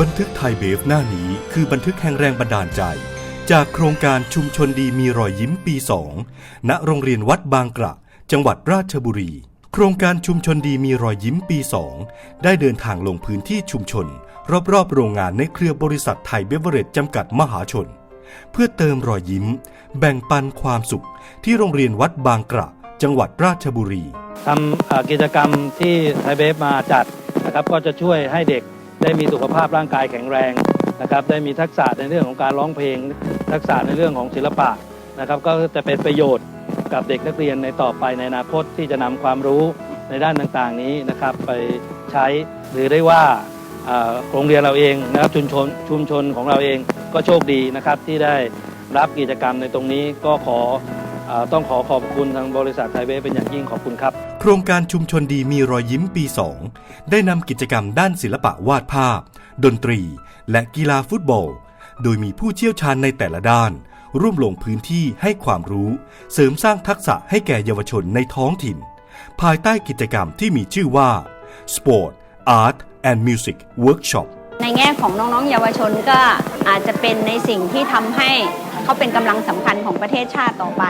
บันทึกไทยเบฟหน้านี้คือบันทึกแห่งแรงบันดาลใจ จากโครงการชุมชนดีมีรอยยิ้มปี 2 ณ โรงเรียนวัดบางกระ จังหวัดราชบุรี โครงการชุมชนดีมีรอยยิ้มปี 2 ได้เดินทางลงพื้นที่ชุมชน รอบๆ โรงงานในเครือบริษัทไทยเบเวอร์เรจจำกัดมหาชน เพื่อเติมรอยยิ้ม แบ่งปันความสุข ที่โรงเรียนวัดบางกระ จังหวัดราชบุรีทำกิจกรรมที่ไทยเบฟมาจัดนะครับก็จะช่วยให้เด็ก ได้มีสุขภาพร่างกายแข็งแรงนะครับได้มีทักษะในเรื่องของการร้องเพลง ทักษะในเรื่องของศิลปะนะครับก็จะเป็นประโยชน์กับเด็กนักเรียนในต่อไปในอนาคตที่จะนำความรู้ในด้านต่างๆนี้นะครับไปใช้หรือได้ว่าโรงเรียนเราเองนะครับชุมชนชุมชนของเราเองก็โชคดีนะครับที่ได้รับกิจกรรมในตรงนี้ก็ขอ ต้องขอขอบคุณทางบริษัทไทยเบฟเป็นอย่างยิ่งขอบคุณครับ โครงการชุมชนดีมีรอยยิ้มปี 2 ได้นำกิจกรรมด้านศิลปะวาดภาพ ดนตรี และกีฬาฟุตบอล โดยมีผู้เชี่ยวชาญในแต่ละด้าน ร่วมลงพื้นที่ให้ความรู้ เสริมสร้างทักษะให้แก่เยาวชนในท้องถิ่น ภายใต้กิจกรรมที่มีชื่อว่า Sport Art and Music Workshop ในแง่ของน้องๆ เยาวชนก็อาจจะเป็นในสิ่งที่ทำให้ เขาเป็นกำลังสำคัญของประเทศชาติต่อไป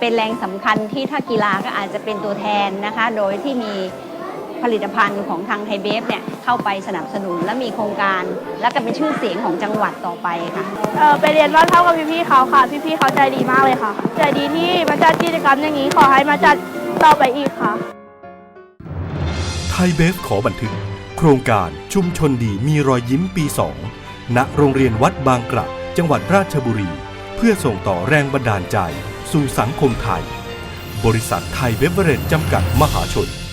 เป็นแรงสำคัญที่ถ้ากีฬาก็อาจจะเป็นตัวแทนนะคะ โดยที่มีผลิตภัณฑ์ของทางไทยเบฟเนี่ยเข้าไปสนับสนุนและมีโครงการ และก็เป็นชื่อเสียงของจังหวัดต่อไปค่ะเอ่อไปเรียนวาดภาพกับพี่ๆเขาค่ะ พี่ๆเขาใจดีมากเลยค่ะ ใจดีที่มาจัดกิจกรรมอย่างนี้ขอให้มาจัดต่อไปอีกค่ะ ไทยเบฟขอบันทึก โครงการชุมชนดีมีรอยยิ้มปี 2 ณโรงเรียนวัดบางกระจังหวัดราชบุรี เพื่อส่งต่อแรงบันดาลใจสู่สังคมไทย บริษัทไทยเบเวอเรจจำกัดมหาชน